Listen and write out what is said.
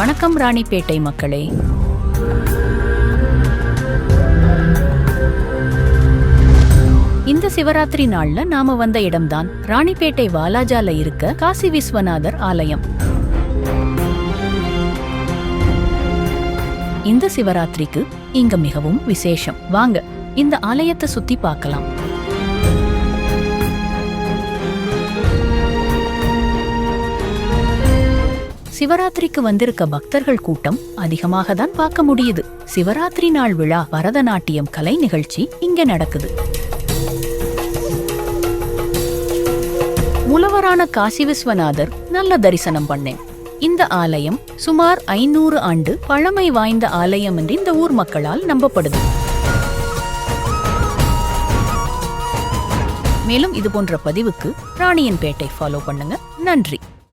வணக்கம் ராணிப்பேட்டை மக்களே. இந்த சிவராத்திரி நாள்ல நாம வந்த இடம்தான் ராணிப்பேட்டை வாலாஜால இருக்க காசி விஸ்வநாதர் ஆலயம். இந்த சிவராத்திரிக்கு இங்க மிகவும் விசேஷம். வாங்க இந்த ஆலயத்தை சுத்தி பார்க்கலாம். சிவராத்திரிக்கு வந்திருக்க பக்தர்கள் கூட்டம் அதிகமாக தான் பார்க்க முடியுது. சிவராத்திரி நாள் விழா பரதநாட்டியம் கலை நிகழ்ச்சி இங்க நடக்குது. முலவரான காசி விஸ்வநாதர் நல்ல தரிசனம் பண்ணேன். இந்த ஆலயம் சுமார் ஐநூறு ஆண்டு பழமை வாய்ந்த ஆலயம் என்று இந்த ஊர் மக்களால் நம்பப்படுது. மேலும் இது போன்ற பதிவுக்கு ராணியன்பேட்டை ஃபாலோ பண்ணுங்க. நன்றி.